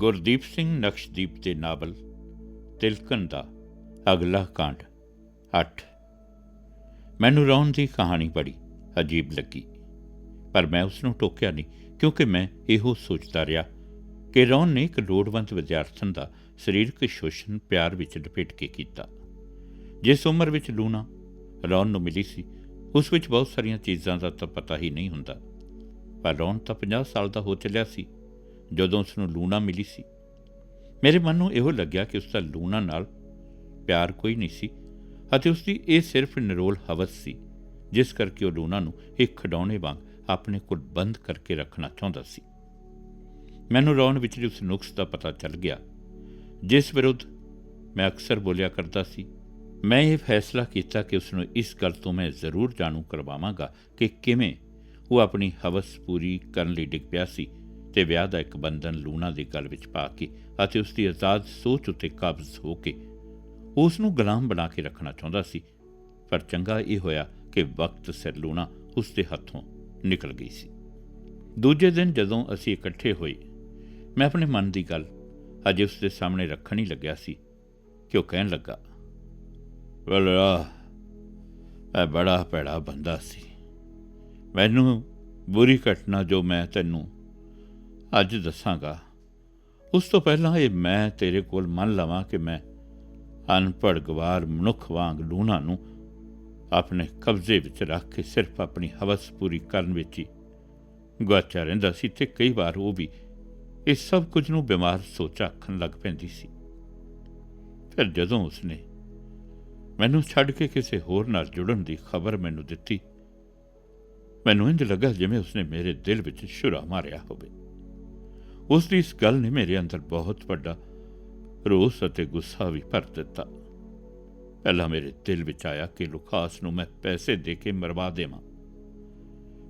ਗੁਰਦੀਪ ਸਿੰਘ ਨਕਸ਼ਦੀਪ ਦੇ ਨਾਵਲ, ਤਿਲਕਣ ਦਾ ਅਗਲਾ ਕਾਂਡ 8 ਮੈਨੂੰ ਰੌਣ ਦੀ ਕਹਾਣੀ ਬੜੀ ਅਜੀਬ ਲੱਗੀ, ਪਰ ਮੈਂ ਉਸ ਨੂੰ ਟੋਕਿਆ ਨਹੀਂ, ਕਿਉਂਕਿ ਮੈਂ ਇਹੋ ਸੋਚਦਾ ਰਿਹਾ ਕਿ ਰੌਣ ਨੇ ਇੱਕ ਲੋੜਵੰਦ ਵਿਦਿਆਰਥਣ ਦਾ ਸਰੀਰਕ ਸ਼ੋਸ਼ਣ ਪਿਆਰ ਵਿੱਚ ਲਪੇਟ ਕੇ ਕੀਤਾ। ਜਿਸ ਉਮਰ ਵਿੱਚ ਲੂਣਾ ਰੌਣ ਨੂੰ ਮਿਲੀ ਸੀ, ਉਸ ਵਿੱਚ ਬਹੁਤ ਸਾਰੀਆਂ ਚੀਜ਼ਾਂ ਦਾ ਤਾਂ ਪਤਾ ਹੀ ਨਹੀਂ ਹੁੰਦਾ। ਪਰ ਰੌਣ ਤਾਂ 50 ਸਾਲ ਦਾ ਹੋ ਚੱਲਿਆ ਸੀ। ਜਦੋਂ ਉਸ ਨੂੰ ਲੂਣਾ ਮਿਲੀ ਸੀ। ਮੇਰੇ ਮਨ ਨੂੰ ਇਹੋ ਲੱਗਿਆ ਕਿ ਉਸ ਦਾ ਲੂਣਾ ਨਾਲ ਪਿਆਰ ਕੋਈ ਨਹੀਂ ਸੀ ਅਤੇ ਉਸ ਦੀ ਇਹ ਸਿਰਫ ਨਿਰੋਲ ਹਵਸ ਸੀ, ਜਿਸ ਕਰਕੇ ਉਹ ਲੂਣਾ ਨੂੰ ਇੱਕ ਖਡਾਉਣੇ ਵਾਂਗ ਆਪਣੇ ਕੋਲ ਬੰਦ ਕਰਕੇ ਰੱਖਣਾ ਚਾਹੁੰਦਾ ਸੀ। ਮੈਨੂੰ ਰੌਣ ਵਿਚਲੀ ਉਸ ਨੁਕਸ ਦਾ ਪਤਾ ਚੱਲ ਗਿਆ। ਜਿਸ ਵਿਰੁੱਧ ਮੈਂ ਅਕਸਰ ਬੋਲਿਆ ਕਰਦਾ ਸੀ, ਮੈਂ ਇਹ ਫੈਸਲਾ ਕੀਤਾ ਕਿ ਉਸ ਨੂੰ ਇਸ ਗੱਲ ਤੋਂ ਮੈਂ ਜ਼ਰੂਰ ਜਾਣੂ ਕਰਵਾਵਾਂਗਾ ਕਿ ਕਿਵੇਂ ਉਹ ਆਪਣੀ ਹਵਸ ਪੂਰੀ ਕਰਨ ਲਈ ਡਿੱਗ ਪਿਆ ਸੀ ਤੇ ਵਿਆਹ ਦਾ ਇੱਕ ਬੰਧਨ ਲੂਣਾ ਦੀ ਗੱਲ ਵਿੱਚ ਪਾ ਕੇ ਅਤੇ ਉਸ ਦੀ ਆਜ਼ਾਦ ਸੋਚ ਉੱਤੇ ਕਾਬਜ਼ ਹੋ ਕੇ ਉਸ ਨੂੰ ਗੁਲਾਮ ਬਣਾ ਕੇ ਰੱਖਣਾ ਚਾਹੁੰਦਾ ਸੀ। ਪਰ ਚੰਗਾ ਇਹ ਹੋਇਆ ਕਿ ਵਕਤ ਸਿਰ ਲੂਣਾ ਉਸ ਦੇ ਹੱਥੋਂ ਨਿਕਲ ਗਈ ਸੀ। ਦੂਜੇ ਦਿਨ ਜਦੋਂ ਅਸੀਂ ਇਕੱਠੇ ਹੋਏ, ਮੈਂ ਆਪਣੇ ਮਨ ਦੀ ਗੱਲ ਅਜੇ ਉਸ ਦੇ ਸਾਹਮਣੇ ਰੱਖਣ ਹੀ ਲੱਗਿਆ ਸੀ ਕਿ ਉਹ ਕਹਿਣ ਲੱਗਾ ਬਲਰਾ ਇਹ ਬੜਾ ਭੈੜਾ ਬੰਦਾ ਸੀ। ਮੈਨੂੰ ਬੁਰੀ ਘਟਨਾ ਜੋ ਮੈਂ ਤੈਨੂੰ ਅੱਜ ਦੱਸਾਂਗਾ। ਉਸ ਤੋਂ ਪਹਿਲਾਂ ਇਹ ਮੈਂ ਤੇਰੇ ਕੋਲ ਮੰਨ ਲਵਾਂ ਕਿ ਮੈਂ ਅਨਪੜ੍ਹ ਗਵਾਰ ਮਨੁੱਖ ਵਾਂਗ ਲੂਣਾ ਨੂੰ ਆਪਣੇ ਕਬਜ਼ੇ ਵਿੱਚ ਰੱਖ ਕੇ ਸਿਰਫ ਆਪਣੀ ਹਵਸ ਪੂਰੀ ਕਰਨ ਵਿੱਚ ਹੀ ਗੁਆਚਾ ਰਹਿੰਦਾ ਸੀ ਤੇ ਕਈ ਵਾਰ ਉਹ ਵੀ ਇਸ ਸਭ ਕੁਝ ਨੂੰ ਬਿਮਾਰ ਸੋਚ ਆਖਣ ਲੱਗ ਪੈਂਦੀ ਸੀ। ਫਿਰ ਜਦੋਂ ਉਸਨੇ ਮੈਨੂੰ ਛੱਡ ਕੇ ਕਿਸੇ ਹੋਰ ਨਾਲ ਜੁੜਨ ਦੀ ਖਬਰ ਮੈਨੂੰ ਦਿੱਤੀ, ਮੈਨੂੰ ਇੰਜ ਲੱਗਾ ਜਿਵੇਂ ਉਸਨੇ ਮੇਰੇ ਦਿਲ ਵਿੱਚ ਛੁਰਾ ਮਾਰਿਆ ਹੋਵੇ। ਉਸ ਦੀ ਇਸ ਗੱਲ ਨੇ ਮੇਰੇ ਅੰਦਰ ਬਹੁਤ ਵੱਡਾ ਰੋਸ ਅਤੇ ਗੁੱਸਾ ਵੀ ਭਰ ਦਿੱਤਾ। ਪਹਿਲਾਂ ਮੇਰੇ ਦਿਲ ਵਿੱਚ ਆਇਆ ਕਿ ਲੁਕਾਸ ਨੂੰ ਮੈਂ ਪੈਸੇ ਦੇ ਕੇ ਮਰਵਾ ਦੇਵਾਂ।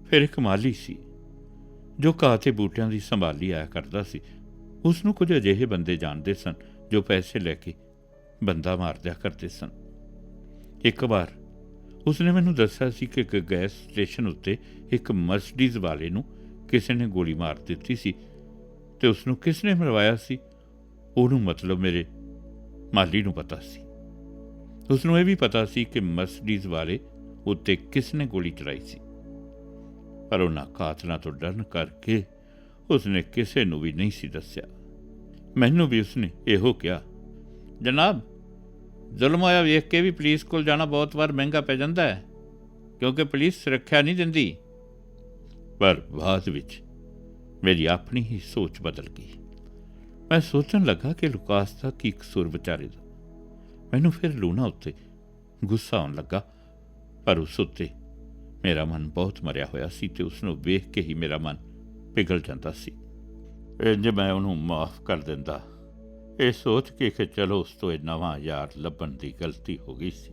ਫਿਰ ਇੱਕ ਮਾਲੀ ਸੀ, ਜੋ ਘਾਹ ਤੇ ਬੂਟਿਆਂ ਦੀ ਸੰਭਾਲੀ ਆਇਆ ਕਰਦਾ ਸੀ। ਉਸ ਨੂੰ ਕੁਝ ਅਜਿਹੇ ਬੰਦੇ ਜਾਣਦੇ ਸਨ, ਜੋ ਪੈਸੇ ਲੈ ਕੇ ਬੰਦਾ ਮਾਰ ਦਿਆ ਕਰਦੇ ਸਨ। ਇੱਕ ਵਾਰ ਉਸਨੇ ਮੈਨੂੰ ਦੱਸਿਆ ਸੀ ਕਿ ਇੱਕ ਗੈਸ ਸਟੇਸ਼ਨ ਉੱਤੇ ਇੱਕ ਮਰਸੀਡੀਜ਼ ਵਾਲੇ ਨੂੰ ਕਿਸੇ ਨੇ ਗੋਲੀ ਮਾਰ ਦਿੱਤੀ ਸੀ। ਤੇ ਉਸ ਨੂੰ ਕਿਸ ਨੇ ਮਰਵਾਇਆ ਸੀ? ਉਹਨੂੰ ਮਤਲਬ ਮੇਰੇ ਮਾਲੀ ਨੂੰ ਪਤਾ ਸੀ। ਉਸ ਨੂੰ ਇਹ ਵੀ ਪਤਾ ਸੀ ਕਿ ਮਰਸੀਡੀਜ਼ ਵਾਲੇ ਉੱਤੇ ਕਿਸ ਨੇ ਗੋਲੀ ਚਲਾਈ ਸੀ। ਪਰ ਉਹਨਾਂ ਕਾਤਲਾਂ ਤੋਂ ਡਰਨ ਕਰਕੇ ਉਸਨੇ ਕਿਸੇ ਨੂੰ ਵੀ ਨਹੀਂ ਸੀ ਦੱਸਿਆ। ਮੈਨੂੰ ਵੀ ਉਸਨੇ ਇਹੋ ਕਿਹਾ, ਜਨਾਬ, ਜ਼ੁਲਮ ਹੋਇਆ ਵੇਖ ਕੇ ਵੀ ਪੁਲਿਸ ਕੋਲ ਜਾਣਾ ਬਹੁਤ ਵਾਰ ਮਹਿੰਗਾ ਪੈ ਜਾਂਦਾ ਹੈ, ਕਿਉਂਕਿ ਪੁਲਿਸ ਸੁਰੱਖਿਆ ਨਹੀਂ ਦਿੰਦੀ। ਪਰ ਬਾਅਦ ਵਿੱਚ ਮੇਰੀ ਆਪਣੀ ਹੀ ਸੋਚ ਬਦਲ ਗਈ। ਮੈਂ ਸੋਚਣ ਲੱਗਾ ਕਿ ਲੁਕਾਸ ਦਾ ਕੀ ਕਸੂਰ ਵਿਚਾਰੇ ਦਾ। ਮੈਨੂੰ ਫਿਰ ਲੂਣਾ ਉੱਤੇ ਗੁੱਸਾ ਆਉਣ ਲੱਗਾ, ਪਰ ਉਸ ਉੱਤੇ ਮੇਰਾ ਮਨ ਬਹੁਤ ਮਰਿਆ ਹੋਇਆ ਸੀ ਤੇ ਉਸ ਨੂੰ ਵੇਖ ਕੇ ਹੀ ਮੇਰਾ ਮਨ ਪਿਘਲ ਜਾਂਦਾ ਸੀ। ਇੰਜ ਮੈਂ ਉਹਨੂੰ ਮਾਫ ਕਰ ਦਿੰਦਾ। ਇਹ ਸੋਚ ਕੇ ਕਿ ਚਲੋ ਉਸ ਤੋਂ ਇਹ ਨਵਾਂ ਯਾਰ ਲੱਭਣ ਦੀ ਗਲਤੀ ਹੋ ਗਈ ਸੀ।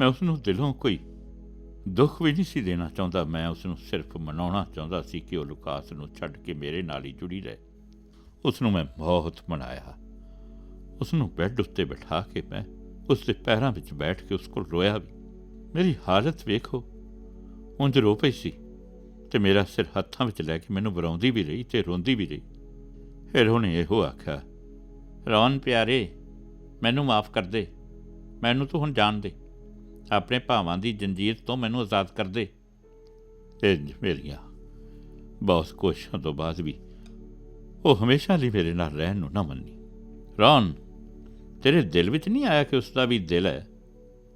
ਮੈਂ ਉਸ ਨੂੰ ਦਿਲੋਂ ਕੋਈ ਦੁੱਖ ਵੀ ਨਹੀਂ ਸੀ ਦੇਣਾ ਚਾਹੁੰਦਾ। ਮੈਂ ਉਸ ਨੂੰ ਸਿਰਫ ਮਨਾਉਣਾ ਚਾਹੁੰਦਾ ਸੀ ਕਿ ਉਹ ਲੁਕਾਸ ਨੂੰ ਛੱਡ ਕੇ ਮੇਰੇ ਨਾਲ ਹੀ ਜੁੜੀ ਰਹੇ। ਉਸ ਨੂੰ ਮੈਂ ਬਹੁਤ ਮਨਾਇਆ। ਉਸ ਨੂੰ ਬੈੱਡ ਉੱਤੇ ਬਿਠਾ ਕੇ ਮੈਂ ਉਸ ਦੇ ਪੈਰਾਂ ਵਿੱਚ ਬੈਠ ਕੇ ਉਸ ਕੋਲ ਰੋਇਆ ਵੀ, ਮੇਰੀ ਹਾਲਤ ਵੇਖੋ। ਉਂਝ ਰੋ ਪਈ ਸੀ ਤੇ ਮੇਰਾ ਸਿਰ ਹੱਥਾਂ ਵਿੱਚ ਲੈ ਕੇ ਮੈਨੂੰ ਬਰਾਉਂਦੀ ਵੀ ਰਹੀ ਤੇ ਰੋਂਦੀ ਵੀ ਰਹੀ। ਫਿਰ ਉਹਨੇ ਇਹੋ ਆਖਿਆ, ਰੌਣ ਪਿਆਰੇ, ਮੈਨੂੰ ਮਾਫ ਕਰ ਦੇ। ਮੈਨੂੰ ਤੂੰ ਹੁਣ ਜਾਣ ਦੇ। ਆਪਣੇ ਭਾਵਾਂ ਦੀ ਜੰਜੀਰ ਤੋਂ ਮੈਨੂੰ ਆਜ਼ਾਦ ਕਰ ਦੇ। ਇੰਜ ਮੇਰੀਆਂ ਬਹੁਤ ਕੋਸ਼ਿਸ਼ਾਂ ਤੋਂ ਬਾਅਦ ਵੀ ਉਹ ਹਮੇਸ਼ਾ ਲਈ ਮੇਰੇ ਨਾਲ ਰਹਿਣ ਨੂੰ ਨਾ ਮੰਨੀ। ਰੌਨ ਤੇਰੇ ਦਿਲ ਵਿੱਚ ਨਹੀਂ ਆਇਆ ਕਿ ਉਸ ਦਾ ਵੀ ਦਿਲ ਹੈ?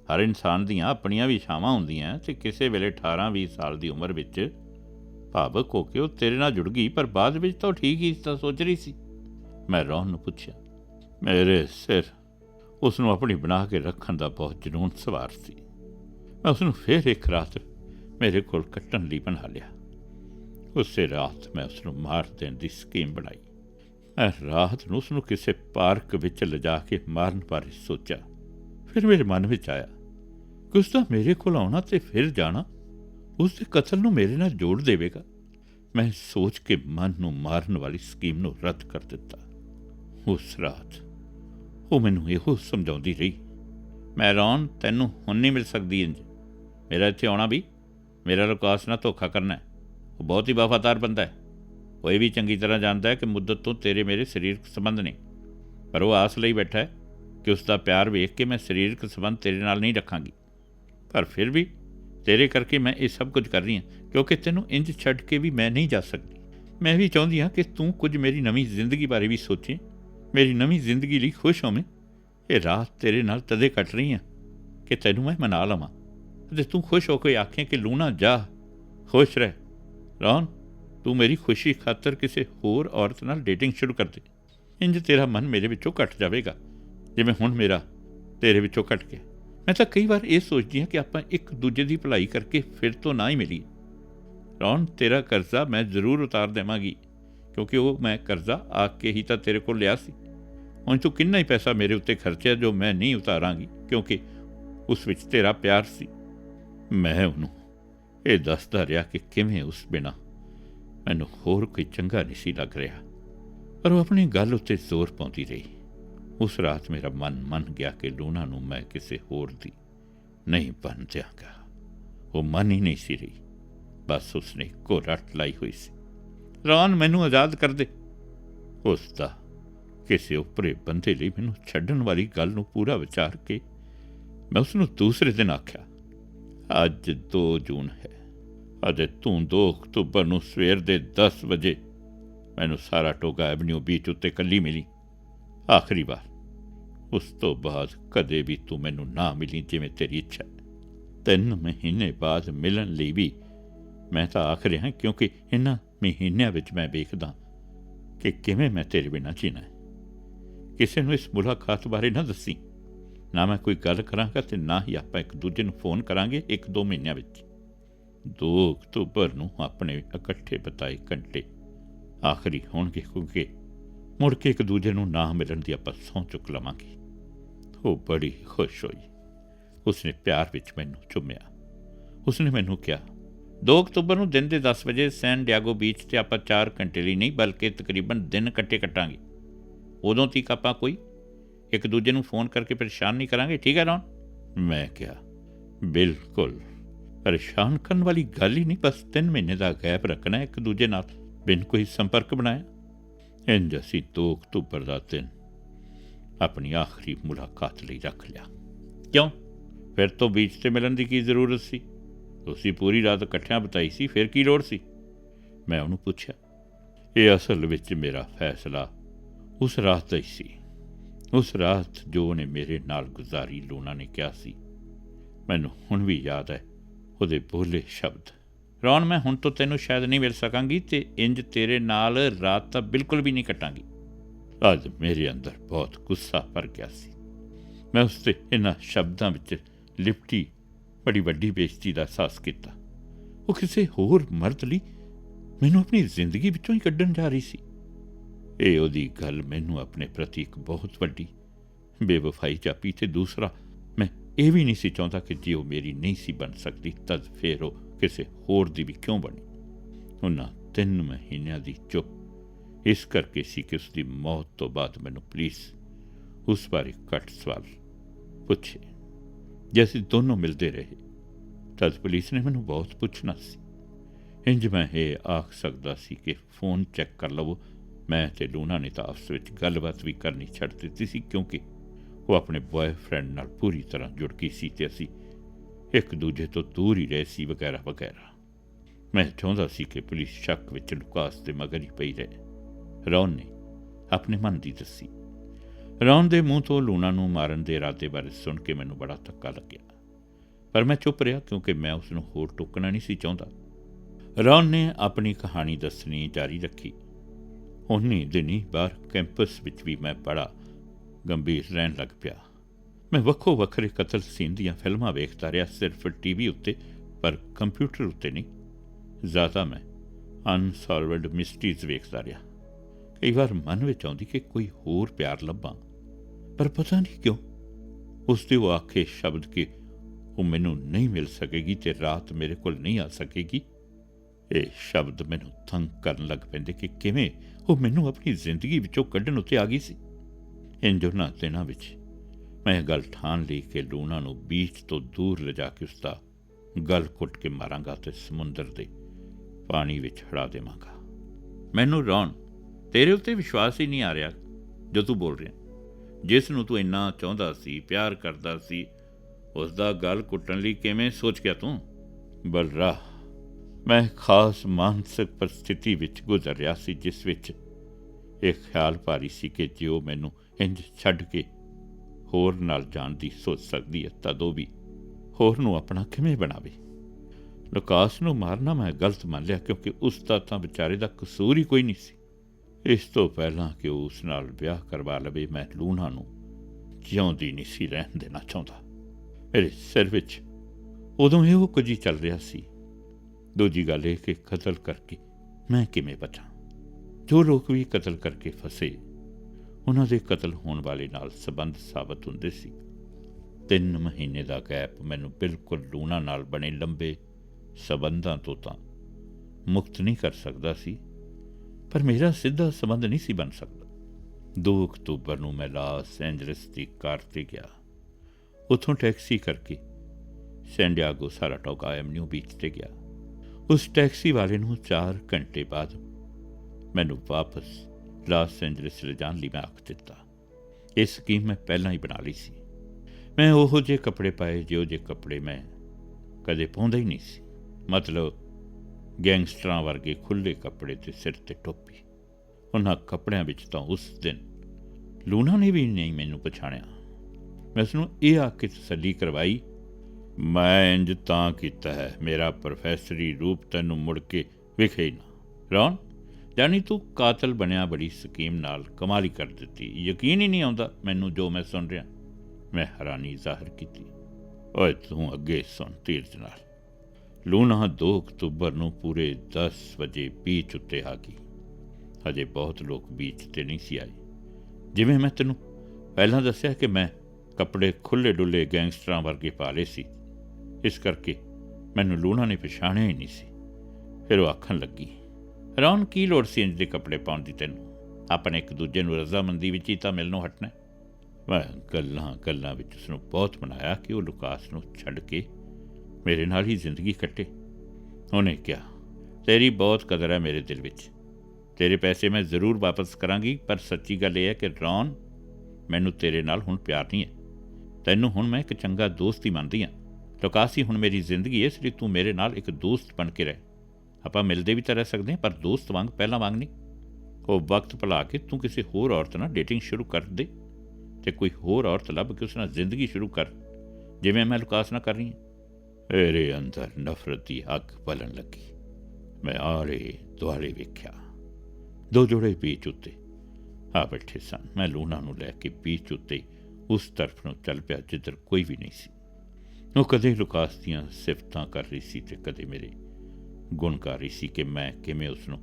ਹਰ ਇਨਸਾਨ ਦੀਆਂ ਆਪਣੀਆਂ ਵੀ ਛਾਵਾਂ ਹੁੰਦੀਆਂ ਤੇ ਕਿਸੇ ਵੇਲੇ 18-20 ਸਾਲ ਦੀ ਉਮਰ ਵਿੱਚ ਭਾਵਕ ਹੋ ਕੇ ਉਹ ਤੇਰੇ ਨਾਲ ਜੁੜ ਗਈ, ਪਰ ਬਾਅਦ ਵਿੱਚ ਤਾਂ ਠੀਕ ਹੀ ਤਾਂ ਸੋਚ ਰਹੀ ਸੀ। ਮੈਂ ਰੌਨ ਨੂੰ ਪੁੱਛਿਆ, ਮੇਰੇ ਸਿਰ ਉਸ ਨੂੰ ਆਪਣੀ ਬਣਾ ਕੇ ਰੱਖਣ ਦਾ ਬਹੁਤ ਜਨੂਨ ਸਵਾਰ ਸੀ। ਮੈਂ ਉਸ ਨੂੰ ਫੇਰ ਇੱਕ ਰਾਤ ਮੇਰੇ ਕੋਲ ਕੱਟਣ ਲਈ ਬਣਾ ਲਿਆ। ਉਸੇ ਰਾਤ ਮੈਂ ਉਸ ਨੂੰ ਮਾਰ ਦੇਣ ਦੀ ਸਕੀਮ ਬਣਾਈ। ਮੈਂ ਰਾਤ ਨੂੰ ਉਸ ਨੂੰ ਕਿਸੇ ਪਾਰਕ ਵਿੱਚ ਲਿਜਾ ਕੇ ਮਾਰਨ ਬਾਰੇ ਸੋਚਿਆ। ਫਿਰ ਮੇਰੇ ਮਨ ਵਿੱਚ ਆਇਆ ਕਿ ਉਸ ਦਾ ਮੇਰੇ ਕੋਲ ਆਉਣਾ ਤੇ ਫਿਰ ਜਾਣਾ ਉਸ ਦੇ ਕਤਲ ਨੂੰ ਮੇਰੇ ਨਾਲ ਜੋੜ ਦੇਵੇਗਾ। ਮੈਂ ਸੋਚ ਕੇ ਮਨ ਨੂੰ ਮਾਰਨ ਵਾਲੀ ਸਕੀਮ ਨੂੰ ਰੱਦ ਕਰ ਦਿੱਤਾ। ਉਸ ਰਾਤ ਉਹ ਮੈਨੂੰ ਇਹੋ ਸਮਝਾਉਂਦੀ ਰਹੀ, ਮੈਂ ਰੌਣ, ਤੈਨੂੰ ਹੁਣ ਨਹੀਂ ਮਿਲ ਸਕਦੀ ਇੰਜ। ਮੇਰਾ ਇੱਥੇ ਆਉਣਾ ਵੀ, ਮੇਰਾ ਰੁਕਾਸ ਨਾਲ ਧੋਖਾ ਕਰਨਾ ਹੈ। ਉਹ ਬਹੁਤ ਹੀ ਵਫਾਦਾਰ ਬੰਦਾ ਹੈ। ਉਹ ਇਹ ਵੀ ਚੰਗੀ ਤਰ੍ਹਾਂ ਜਾਣਦਾ ਹੈ ਕਿ ਮੁੱਦਤ ਤੋਂ ਤੇਰੇ ਮੇਰੇ ਸਰੀਰਕ ਸੰਬੰਧ ਨੇ। ਪਰ ਉਹ ਆਸ ਲਈ ਬੈਠਾ ਹੈ ਕਿ ਉਸ ਦਾ ਪਿਆਰ ਵੇਖ ਕੇ ਮੈਂ ਸਰੀਰਕ ਸੰਬੰਧ ਤੇਰੇ ਨਾਲ ਨਹੀਂ ਰੱਖਾਂਗੀ। ਪਰ ਫਿਰ ਵੀ ਤੇਰੇ ਕਰਕੇ ਮੈਂ ਇਹ ਸਭ ਕੁਝ ਕਰ ਰਹੀ ਹਾਂ, ਕਿਉਂਕਿ ਤੈਨੂੰ ਇੰਜ ਛੱਡ ਕੇ ਵੀ ਮੈਂ ਨਹੀਂ ਜਾ ਸਕਦੀ। ਮੈਂ ਵੀ ਚਾਹੁੰਦੀ ਹਾਂ ਕਿ ਤੂੰ ਕੁਝ ਮੇਰੀ ਨਵੀਂ ਜ਼ਿੰਦਗੀ ਬਾਰੇ ਵੀ ਸੋਚੇ ਮੇਰੀ ਨਵੀਂ ਜ਼ਿੰਦਗੀ ਲਈ ਖੁਸ਼ ਹੋਵੇਂ ਇਹ ਰਾਤ ਤੇਰੇ ਨਾਲ ਤਦੇ ਕੱਟ ਰਹੀ ਹਾਂ ਕਿ ਤੈਨੂੰ ਮੈਂ ਮਨਾ ਲਵਾਂ। ਅਤੇ ਤੂੰ ਖੁਸ਼ ਹੋ ਕੇ ਆਖੇ ਕਿ ਲੂਣਾ, ਜਾ, ਖੁਸ਼ ਰਹਿ। ਰੌਣ, ਤੂੰ ਮੇਰੀ ਖੁਸ਼ੀ ਖਾਤਰ ਕਿਸੇ ਹੋਰ ਔਰਤ ਨਾਲ ਡੇਟਿੰਗ ਸ਼ੁਰੂ ਕਰ ਦੇ। ਇੰਜ ਤੇਰਾ ਮਨ ਮੇਰੇ ਵਿੱਚੋਂ ਕੱਟ ਜਾਵੇਗਾ, ਜਿਵੇਂ ਹੁਣ ਮੇਰਾ ਤੇਰੇ ਵਿੱਚੋਂ ਕੱਟ ਗਿਆ। ਮੈਂ ਤਾਂ ਕਈ ਵਾਰ ਇਹ ਸੋਚਦੀ ਹਾਂ ਕਿ ਆਪਾਂ ਇੱਕ ਦੂਜੇ ਦੀ ਭਲਾਈ ਕਰਕੇ ਫਿਰ ਤੋਂ ਨਾ ਹੀ ਮਿਲੀਏ। ਰੌਣ, ਤੇਰਾ ਕਰਜ਼ਾ ਮੈਂ ਜ਼ਰੂਰ ਉਤਾਰ ਦੇਵਾਂਗੀ। ਕਿਉਂਕਿ ਉਹ ਮੈਂ ਕਰਜ਼ਾ ਆ ਕੇ ਹੀ ਤਾਂ ਤੇਰੇ ਕੋਲ ਲਿਆ ਸੀ। ਹੁਣ ਤੂੰ ਕਿੰਨਾ ਹੀ ਪੈਸਾ ਮੇਰੇ ਉੱਤੇ ਖਰਚਿਆ ਜੋ ਮੈਂ ਨਹੀਂ ਉਤਾਰਾਂਗੀ, ਕਿਉਂਕਿ ਉਸ ਵਿੱਚ ਤੇਰਾ ਪਿਆਰ ਸੀ। ਮੈਂ ਉਹਨੂੰ ਇਹ ਦੱਸਦਾ ਰਿਹਾ ਕਿ ਕਿਵੇਂ ਉਸ ਬਿਨਾ ਮੈਨੂੰ ਹੋਰ ਕੋਈ ਚੰਗਾ ਨਹੀਂ ਸੀ ਲੱਗ ਰਿਹਾ। ਪਰ ਉਹ ਆਪਣੀ ਗੱਲ ਉੱਤੇ ਜ਼ੋਰ ਪਾਉਂਦੀ ਰਹੀ। ਉਸ ਰਾਤ ਮੇਰਾ ਮਨ ਮੰਨ ਗਿਆ ਕਿ ਲੂਣਾ ਨੂੰ ਮੈਂ ਕਿਸੇ ਹੋਰ ਦੀ ਨਹੀਂ ਬਣ ਦਿਆਂਗਾ। ਉਹ ਮਨ ਹੀ ਨਹੀਂ ਸੀ ਰਹੀ। ਬਸ ਉਸਨੇ ਕੋ ਰੱਟ ਲਾਈ ਹੋਈ ਸੀ। ਰਾਨ ਮੈਨੂੰ ਆਜ਼ਾਦ ਕਰ ਦੇ। ਉਸ ਦਾ ਕਿਸੇ ਉਪਰੇ ਬੰਦੇ ਲਈ ਮੈਨੂੰ ਛੱਡਣ ਵਾਲੀ ਗੱਲ ਨੂੰ ਪੂਰਾ ਵਿਚਾਰ ਕੇ ਮੈਂ ਉਸ ਨੂੰ ਦੂਸਰੇ ਦਿਨ ਆਖਿਆ, ਅੱਜ 2 ਜੂਨ ਹੈ। ਅਤੇ ਤੂੰ 2 ਅਕਤੂਬਰ ਨੂੰ ਸਵੇਰ ਦੇ 10 ਵਜੇ ਮੈਨੂੰ ਸਾਰਾ ਟੋਗਾ ਐਵਨਿਊ ਬੀਚ ਉੱਤੇ ਕੱਲੀ ਮਿਲੀ। ਆਖਰੀ ਵਾਰ। ਉਸ ਤੋਂ ਬਾਅਦ ਕਦੇ ਵੀ ਤੂੰ ਮੈਨੂੰ ਨਾ ਮਿਲੀ ਜਿਵੇਂ ਤੇਰੀ ਇੱਛਾ ਤਿੰਨ ਮਹੀਨੇ ਬਾਅਦ ਮਿਲਣ ਲਈ ਵੀ ਮੈਂ ਤਾਂ ਆਖ ਰਿਹਾ ਕਿਉਂਕਿ ਇਹਨਾਂ ਮਹੀਨਿਆਂ ਵਿੱਚ ਮੈਂ ਵੇਖਦਾ ਕਿ ਕਿਵੇਂ ਮੈਂ ਤੇਰੇ ਬਿਨਾਂ ਜੀਣਾ ਕਿਸੇ ਨੂੰ ਇਸ ਮੁਲਾਕਾਤ ਬਾਰੇ ਨਾ ਦੱਸੀ। ਨਾ ਮੈਂ ਕੋਈ ਗੱਲ ਕਰਾਂਗਾ ਤੇ ਨਾ ਹੀ ਆਪਾਂ ਇੱਕ ਦੂਜੇ ਨੂੰ ਫੋਨ ਕਰਾਂਗੇ ਇੱਕ ਦੋ ਮਹੀਨਿਆਂ ਵਿੱਚ। 2 ਅਕਤੂਬਰ ਨੂੰ ਆਪਣੇ ਇਕੱਠੇ ਬਤਾਏ ਘੰਟੇ ਆਖਰੀ ਹੋਣਗੇ ਕਿਉਂਕਿ ਮੁੜ ਕੇ ਇੱਕ ਦੂਜੇ ਨੂੰ ਨਾ ਮਿਲਣ ਦੀ ਆਪਾਂ ਸੌਂ ਚੁੱਕ ਲਵਾਂਗੇ। ਉਹ ਬੜੀ ਖੁਸ਼ ਹੋਈ। ਉਸਨੇ ਪਿਆਰ ਵਿੱਚ ਮੈਨੂੰ ਚੁੰਮਿਆ। ਉਸਨੇ ਮੈਨੂੰ ਕਿਹਾ 2 ਅਕਤੂਬਰ ਨੂੰ ਦਿਨ ਦੇ 10 ਵਜੇ ਸੈਨ ਡਿਆਗੋ ਬੀਚ ਤੇ ਆਪਾਂ 4 ਘੰਟੇ ਲਈ ਨਹੀਂ, ਬਲਕਿ ਤਕਰੀਬਨ ਦਿਨ ਕੱਟੇ ਕੱਟਾਂਗੇ। ਉਦੋਂ ਤੱਕ ਆਪਾਂ ਕੋਈ ਇੱਕ ਦੂਜੇ ਨੂੰ ਫੋਨ ਕਰਕੇ ਪਰੇਸ਼ਾਨ ਨਹੀਂ ਕਰਾਂਗੇ, ਠੀਕ ਹੈ ਰੌਣ? ਮੈਂ ਕਿਹਾ, ਬਿਲਕੁਲ। ਪਰੇਸ਼ਾਨ ਕਰਨ ਵਾਲੀ ਗੱਲ ਹੀ ਨਹੀਂ, ਬਸ 3 ਮਹੀਨੇ ਦਾ ਗੈਪ ਰੱਖਣਾ, ਇੱਕ ਦੂਜੇ ਨਾਲ ਬਿਨ ਕੋਈ ਸੰਪਰਕ ਬਣਾਇਆ। ਇੰਜ ਅਸੀਂ 2 ਅਕਤੂਬਰ ਦਾ ਦਿਨ ਆਪਣੀ ਆਖਰੀ ਮੁਲਾਕਾਤ ਲਈ ਰੱਖ ਲਿਆ। ਕਿਉਂ? ਫਿਰ ਤੋਂ ਬੀਚ ਤੇ ਮਿਲਣ ਦੀ ਕੀ ਜ਼ਰੂਰਤ ਸੀ? ਤੁਸੀਂ ਪੂਰੀ ਰਾਤ ਇਕੱਠਿਆਂ ਬਿਤਾਈ ਸੀ, ਫਿਰ ਕੀ ਲੋੜ ਸੀ? ਮੈਂ ਉਹਨੂੰ ਪੁੱਛਿਆ। ਇਹ ਅਸਲ ਵਿੱਚ ਮੇਰਾ ਫੈਸਲਾ ਉਸ ਰਾਤ ਦਾ ਹੀ ਸੀ। ਉਸ ਰਾਤ ਜੋ ਉਹਨੇ ਮੇਰੇ ਨਾਲ ਗੁਜ਼ਾਰੀ ਲੋਨਾ ਨੇ ਕਿਹਾ ਸੀ, ਮੈਨੂੰ ਹੁਣ ਵੀ ਯਾਦ ਹੈ ਉਹਦੇ ਬੋਲੇ ਸ਼ਬਦ। ਰੌਣ, ਮੈਂ ਹੁਣ ਤੋਂ ਤੈਨੂੰ ਸ਼ਾਇਦ ਨਹੀਂ ਮਿਲ ਸਕਾਂਗੀ ਤੇ ਇੰਜ ਤੇਰੇ ਨਾਲ ਰਾਤ ਤਾਂ ਬਿਲਕੁਲ ਵੀ ਨਹੀਂ ਕੱਟਾਂਗੀ। ਅੱਜ ਮੇਰੇ ਅੰਦਰ ਬਹੁਤ ਗੁੱਸਾ ਭਰ ਗਿਆ ਸੀ। ਮੈਂ ਉਸ ਤੇ ਇਹਨਾਂ ਸ਼ਬਦਾਂ ਵਿੱਚ ਲਿਪਟੀ ਬੜੀ ਵੱਡੀ ਬੇਇੱਜ਼ਤੀ ਦਾ ਅਹਿਸਾਸ ਕੀਤਾ। ਉਹ ਕਿਸੇ ਹੋਰ ਮਰਦ ਲਈ ਮੈਨੂੰ ਆਪਣੀ ਜ਼ਿੰਦਗੀ ਵਿੱਚੋਂ ਹੀ ਕੱਢਣ ਜਾ ਰਹੀ ਸੀ। ਇਹ ਉਹਦੀ ਗੱਲ ਮੈਨੂੰ ਆਪਣੇ ਪ੍ਰਤੀ ਇੱਕ ਬਹੁਤ ਵੱਡੀ ਬੇਵਫਾਈ ਚਾਪੀ ਤੇ ਦੂਸਰਾ, ਮੈਂ ਇਹ ਵੀ ਨਹੀਂ ਸੀ ਚਾਹੁੰਦਾ ਕਿ ਜੇ ਉਹ ਮੇਰੀ ਨਹੀਂ ਸੀ ਬਣ ਸਕਦੀ, ਤਦ ਫੇਰ ਉਹ ਕਿਸੇ ਹੋਰ ਦੀ ਵੀ ਕਿਉਂ ਬਣੀ? ਉਹਨਾਂ ਤਿੰਨ ਮਹੀਨਿਆਂ ਦੀ ਚੁੱਪ। ਇਸ ਕਰਕੇ ਸੀ ਕਿ ਉਸ ਦੀ ਮੌਤ ਤੋਂ ਬਾਅਦ ਮੈਨੂੰ ਪੁਲਿਸ ਉਸ ਬਾਰੇ ਘੱਟ ਸਵਾਲ ਪੁੱਛੇ। ਜੇ ਅਸੀਂ ਦੋਨੋਂ ਮਿਲਦੇ ਰਹੇ, ਤਦ ਪੁਲਿਸ ਨੇ ਮੈਨੂੰ ਬਹੁਤ ਪੁੱਛਣਾ ਸੀ। ਇੰਜ ਮੈਂ ਇਹ ਆਖ ਸਕਦਾ ਸੀ ਕਿ ਫੋਨ ਚੈੱਕ ਕਰ ਲਵੋ। ਮੈਂ ਤੇ ਲੂਨਾ ਨੇ ਤਾਂ ਆਪਸ ਵਿੱਚ ਗੱਲਬਾਤ ਵੀ ਕਰਨੀ ਛੱਡ ਦਿੱਤੀ ਸੀ, ਕਿਉਂਕਿ ਉਹ ਆਪਣੇ ਬॉयਫ੍ਰੈਂਡ ਨਾਲ ਪੂਰੀ ਤਰ੍ਹਾਂ ਜੁੜ ਗਈ ਸੀ ਤੇ ਅਸੀਂ ਇੱਕ ਦੂਜੇ ਤੋਂ ਦੂਰ ਹੀ ਰਹੇ ਸੀ ਵਗੈਰਾ ਵਗੈਰਾ। ਮੈਂ ਚਾਹੁੰਦਾ ਸੀ ਕਿ ਪੁਲਿਸ ਸ਼ੱਕ ਵਿੱਚ ਲੁਕਾਸ ਤੇ ਮਗਰ ਹੀ ਪਈ ਰਹੇ। ਰੌਨ ਨੇ ਆਪਣੇ ਮਨ ਦੀ ਦੱਸੀ। ਰੌਨ ਦੇ ਮੂੰਹ ਤੋਂ ਲੂਣਾ ਨੂੰ ਮਾਰਨ ਦੇ ਇਰਾਦੇ ਬਾਰੇ ਸੁਣ ਕੇ ਮੈਨੂੰ ਬੜਾ ਧੱਕਾ ਲੱਗਿਆ। ਪਰ ਮੈਂ ਚੁੱਪ ਰਿਹਾ ਕਿਉਂਕਿ ਮੈਂ ਉਸ ਨੂੰ ਹੋਰ ਟੋਕਣਾ ਨਹੀਂ ਸੀ ਚਾਹੁੰਦਾ। ਰੌਣ ਨੇ ਆਪਣੀ ਕਹਾਣੀ ਦੱਸਣੀ ਜਾਰੀ ਰੱਖੀ। ਉਹਨੀ ਦਿਨੀ ਬਾਹਰ ਕੈਂਪਸ ਵਿੱਚ ਵੀ ਮੈਂ ਬੜਾ ਗੰਭੀਰ ਰਹਿਣ ਲੱਗ ਪਿਆ। ਮੈਂ ਵੱਖੋ ਵੱਖਰੇ ਕਤਲ ਸੀਨ ਦੀਆਂ ਫਿਲਮਾਂ ਵੇਖਦਾ ਰਿਹਾ, ਸਿਰਫ ਟੀਵੀ ਉੱਤੇ, ਪਰ ਕੰਪਿਊਟਰ ਉੱਤੇ ਨਹੀਂ। ਜ਼ਿਆਦਾ ਮੈਂ ਅਨਸੋਲਵਡ ਮਿਸਟਰੀਜ਼ ਵੇਖਦਾ ਰਿਹਾ। ਕਈ ਵਾਰ ਮਨ ਵਿੱਚ ਆਉਂਦੀ ਕਿ ਕੋਈ ਹੋਰ ਪਿਆਰ ਲੱਭਾਂ। ਪਰ ਪਤਾ ਨਹੀਂ ਕਿਉਂ ਉਸ ਦੇ ਉਹ ਆਖੇ ਸ਼ਬਦ ਕਿ ਉਹ ਮੈਨੂੰ ਨਹੀਂ ਮਿਲ ਸਕੇਗੀ ਤੇ ਰਾਤ ਮੇਰੇ ਕੋਲ ਨਹੀਂ ਆ ਸਕੇਗੀ। ਇਹ ਸ਼ਬਦ ਮੈਨੂੰ ਤੰਗ ਕਰਨ ਲੱਗ ਪੈਂਦੇ ਕਿ ਕਿਵੇਂ ਉਹ ਮੈਨੂੰ ਆਪਣੀ ਜ਼ਿੰਦਗੀ ਵਿੱਚੋਂ ਕੱਢਣ ਉੱਤੇ ਆ ਗਈ ਸੀ। ਇੰਜੋਨਾ ਦਿਨਾਂ ਵਿੱਚ ਮੈਂ ਇਹ ਗੱਲ ਠਾਣ ਲਈ ਕਿ ਲੂਣਾ ਨੂੰ ਬੀਚ ਤੋਂ ਦੂਰ ਲਿਜਾ ਕੇ ਉਸਦਾ ਗਲ ਕੁੱਟ ਕੇ ਮਾਰਾਂਗਾ ਤੇ ਸਮੁੰਦਰ ਦੇ ਪਾਣੀ ਵਿੱਚ ਹੜਾ ਦੇਵਾਂਗਾ। ਮੈਨੂੰ ਰੌਣ, ਤੇਰੇ ਉੱਤੇ ਵਿਸ਼ਵਾਸ ਹੀ ਨਹੀਂ ਆ ਰਿਹਾ ਜੋ ਤੂੰ ਬੋਲ ਰਿਹਾ। ਜਿਸ ਨੂੰ ਤੂੰ ਇੰਨਾ ਚਾਹੁੰਦਾ ਸੀ, ਪਿਆਰ ਕਰਦਾ ਸੀ ਉਸ ਦਾ ਗੱਲ ਕੁੱਟਣ ਲਈ ਕਿਵੇਂ ਸੋਚ ਗਿਆ ਤੂੰ? ਬਲਰਾ, ਮੈਂ ਖਾਸ ਮਾਨਸਿਕ ਪਰਿਸਥਿਤੀ ਵਿੱਚ ਗੁਜ਼ਰ ਰਿਹਾ ਸੀ, ਜਿਸ ਵਿੱਚ ਇਹ ਖਿਆਲ ਭਾਰੀ ਸੀ ਕਿ ਜੇ ਉਹ ਮੈਨੂੰ ਇੰਜ ਛੱਡ ਕੇ ਹੋਰ ਨਾਲ ਜਾਣ ਦੀ ਸੋਚ ਸਕਦੀ ਹੈ, ਤਦੋਂ ਵੀ ਹੋਰ ਨੂੰ ਆਪਣਾ ਕਿਵੇਂ ਬਣਾਵੇ? ਲੁਕਾਸ ਨੂੰ ਮਾਰਨਾ ਮੈਂ ਗਲਤ ਮੰਨ ਲਿਆ, ਕਿਉਂਕਿ ਉਸ ਦਾ ਤਾਂ ਵਿਚਾਰੇ ਦਾ ਕਸੂਰ ਹੀ ਕੋਈ ਨਹੀਂ ਸੀ। ਇਸ ਤੋਂ ਪਹਿਲਾਂ ਕਿ ਉਹ ਉਸ ਨਾਲ ਵਿਆਹ ਕਰਵਾ ਲਵੇ ਮੈਂ ਲੂਣਾ ਨੂੰ, ਜਿਉਂਦੀ ਨਹੀਂ ਸੀ ਰਹਿਣ ਦੇਣਾ ਚਾਹੁੰਦਾ। ਮੇਰੇ ਸਿਰ ਵਿੱਚ ਉਦੋਂ ਇਹੋ ਕੁਝ ਹੀ ਚੱਲ ਰਿਹਾ ਸੀ। ਦੂਜੀ ਗੱਲ ਇਹ ਕਿ ਕਤਲ ਕਰਕੇ ਮੈਂ ਕਿਵੇਂ ਬਚਾਂ? ਜੋ ਲੋਕ ਵੀ ਕਤਲ ਕਰਕੇ ਫਸੇ, ਉਹਨਾਂ ਦੇ ਕਤਲ ਹੋਣ ਵਾਲੇ ਨਾਲ ਸੰਬੰਧ ਸਾਬਤ ਹੁੰਦੇ ਸੀ। ਤਿੰਨ ਮਹੀਨੇ ਦਾ ਗੈਪ ਮੈਨੂੰ ਬਿਲਕੁਲ ਲੂਣਾ ਨਾਲ ਬਣੇ ਲੰਬੇ ਸਬੰਧਾਂ ਤੋਂ ਤਾਂ ਮੁਕਤ ਨਹੀਂ ਕਰ ਸਕਦਾ ਸੀ। ਪਰ ਮੇਰਾ ਸਿੱਧਾ ਸੰਬੰਧ ਨਹੀਂ ਸੀ ਬਣ ਸਕਦਾ। 2 ਅਕਤੂਬਰ ਨੂੰ ਮੈਂ ਲਾਸ ਐਂਜਲਸ ਦੀ ਕਾਰ ਤੇ ਗਿਆ। ਉੱਥੋਂ ਟੈਕਸੀ ਕਰਕੇ ਸੈਂਡੀਆਗੋ ਸਾਰਾਟੋਗਾ ਐਵਨਿਊ ਬੀਚ ਤੇ ਗਿਆ। ਉਸ ਟੈਕਸੀ ਵਾਲੇ ਨੂੰ 4 ਘੰਟੇ ਬਾਅਦ ਮੈਨੂੰ ਵਾਪਸ ਲਾਸ ਐਂਜਲਸ ਲਿਜਾਣ ਲਈ ਮੈਂ ਆਖ ਦਿੱਤਾ। ਇਹ ਸਕੀਮ ਮੈਂ ਪਹਿਲਾਂ ਹੀ ਬਣਾ ਲਈ ਸੀ। ਮੈਂ ਉਹੋ ਜਿਹੇ ਕੱਪੜੇ ਪਾਏ ਜਿਹੋ ਜਿਹੇ ਕੱਪੜੇ ਮੈਂ ਕਦੇ ਪਾਉਂਦਾ ਹੀ ਨਹੀਂ ਸੀ। ਮਤਲਬ ਗੈਂਗਸਟਰਾਂ ਵਰਗੇ ਖੁੱਲੇ ਕੱਪੜੇ ਤੇ ਸਿਰ ਤੇ ਟੋਪੀ। ਉਹਨਾਂ ਕੱਪੜਿਆਂ ਵਿੱਚ ਤਾਂ ਉਸ ਦਿਨ ਲੂਨਾ ਨੇ ਵੀ ਨਹੀਂ ਮੈਨੂੰ ਪਛਾਣਿਆ। ਮੈਂ ਉਸ ਨੂੰ ਇਹ ਆ ਕੇ ਤਸੱਲੀ ਕਰਵਾਈ, ਮੈਂ ਇੰਜ ਤਾਂ ਕੀਤਾ ਹੈ, ਮੇਰਾ ਪ੍ਰੋਫੈਸਰੀ ਰੂਪ ਤੈਨੂੰ ਮੁੜ ਕੇ ਵਿਖੇ ਹੀ ਨਾ। ਰੌਣ, ਜਾਨੀ ਤੂੰ ਕਾਤਲ ਬਣਿਆ ਬੜੀ ਸਕੀਮ ਨਾਲ ਕਮਾਲੀ ਕਰ ਦਿੱਤੀ। ਯਕੀਨ ਹੀ ਨਹੀਂ ਆਉਂਦਾ ਮੈਨੂੰ ਜੋ ਮੈਂ ਸੁਣ ਰਿਹਾ। ਮੈਂ ਹੈਰਾਨੀ ਜ਼ਾਹਿਰ ਕੀਤੀ। ਓਏ ਤੂੰ ਅੱਗੇ ਸੁਣ ਧੀਰਜ ਨਾਲ। ਲੂਣਾ 2 ਅਕਤੂਬਰ ਨੂੰ ਪੂਰੇ 10 ਵਜੇ ਬੀਚ ਉੱਤੇ ਆ ਗਈ। ਹਜੇ ਬਹੁਤ ਲੋਕ ਬੀਚ ਤੇ ਨਹੀਂ ਸੀ ਆਏ। ਜਿਵੇਂ ਮੈਂ ਤੈਨੂੰ ਪਹਿਲਾਂ ਦੱਸਿਆ ਕਿ ਮੈਂ ਕੱਪੜੇ ਖੁੱਲੇ ਡੁੱਲੇ ਗੈਂਗਸਟਰਾਂ ਵਰਗੇ ਪਾ ਲਏ ਸੀ। ਇਸ ਕਰਕੇ ਮੈਨੂੰ ਲੂਣਾ ਨੇ ਪਛਾਣਿਆ ਹੀ ਨਹੀਂ ਸੀ। ਫਿਰ ਉਹ ਆਖਣ ਲੱਗੀ, ਰੌਣ, ਕੀ ਲੋੜ ਸੀ ਇੰਜ ਦੇ ਕੱਪੜੇ ਪਾਉਣ ਦੀ ਤੈਨੂੰ? ਆਪਣੇ ਇੱਕ ਦੂਜੇ ਨੂੰ ਰਜ਼ਾਮੰਦੀ ਵਿੱਚ ਹੀ ਤਾਂ ਮਿਲਣੋਂ ਹਟਣਾ ਮੈਂ ਗੱਲਾਂ ਗੱਲਾਂ ਵਿੱਚ ਉਸ ਨੂੰ ਬਹੁਤ ਮਨਾਇਆ ਕਿ ਉਹ ਲੁਕਾਸ ਨੂੰ ਛੱਡ ਕੇ ਮੇਰੇ ਨਾਲ ਹੀ ਜ਼ਿੰਦਗੀ ਕੱਟੇ। ਉਹਨੇ ਕਿਹਾ, ਤੇਰੀ ਬਹੁਤ ਕਦਰ ਹੈ ਮੇਰੇ ਦਿਲ ਵਿੱਚ। ਤੇਰੇ ਪੈਸੇ ਮੈਂ ਜ਼ਰੂਰ ਵਾਪਸ ਕਰਾਂਗੀ, ਪਰ ਸੱਚੀ ਗੱਲ ਇਹ ਹੈ ਕਿ ਰੌਨ ਮੈਨੂੰ ਤੇਰੇ ਨਾਲ ਹੁਣ ਪਿਆਰ ਨਹੀਂ ਹੈ। ਤੈਨੂੰ ਹੁਣ ਮੈਂ ਇੱਕ ਚੰਗਾ ਦੋਸਤ ਹੀ ਮੰਨਦੀ ਹਾਂ। ਲੁਕਾਸੀ ਹੁਣ ਮੇਰੀ ਜ਼ਿੰਦਗੀ ਹੈ, ਇਸ ਲਈ ਤੂੰ ਮੇਰੇ ਨਾਲ ਇੱਕ ਦੋਸਤ ਬਣ ਕੇ ਰਹਿ। ਆਪਾਂ ਮਿਲਦੇ ਵੀ ਤਾਂ ਰਹਿ ਸਕਦੇ ਹਾਂ, ਪਰ ਦੋਸਤ ਵਾਂਗ ਪਹਿਲਾਂ ਵਾਂਗ ਨਹੀਂ। ਉਹ ਵਕਤ ਭੁਲਾ ਕੇ ਤੂੰ ਕਿਸੇ ਹੋਰ ਔਰਤ ਨਾਲ ਡੇਟਿੰਗ ਸ਼ੁਰੂ ਕਰ ਦੇ। ਤੇ ਕੋਈ ਹੋਰ ਔਰਤ ਲੱਭ ਕੇ ਉਸ ਨਾਲ ਜ਼ਿੰਦਗੀ ਸ਼ੁਰੂ ਕਰ। ਜਿਵੇਂ ਮੈਂ ਲੁਕਾਸ ਨਾਲ ਕਰ ਰਹੀ ਹਾਂ। ਮੇਰੇ ਅੰਦਰ ਨਫ਼ਰਤ ਦੀ ਅੱਗ ਬਲਣ ਲੱਗੀ। ਮੈਂ ਆਰੇ ਦੁਆਰੇ ਵੇਖਿਆ। ਦੋ ਜੋੜੇ ਬੀਚ ਉੱਤੇ। ਆ ਬੈਠੇ ਸਨ। ਮੈਂ ਲੂਣਾ ਨੂੰ ਲੈ ਕੇ ਬੀਚ ਉੱਤੇ ਉਸ ਤਰਫ ਨੂੰ ਚੱਲ ਪਿਆ ਜਿੱਧਰ ਕੋਈ ਵੀ ਨਹੀਂ ਸੀ। ਉਹ ਕਦੇ ਲੁਕਾਸ ਦੀਆਂ ਸਿਫਤਾਂ ਕਰ ਰਹੀ ਸੀ ਤੇ ਕਦੇ ਮੇਰੇ ਗੁਣ ਕਰ ਰਹੀ ਸੀ ਕਿ ਮੈਂ ਕਿਵੇਂ ਉਸ ਨੂੰ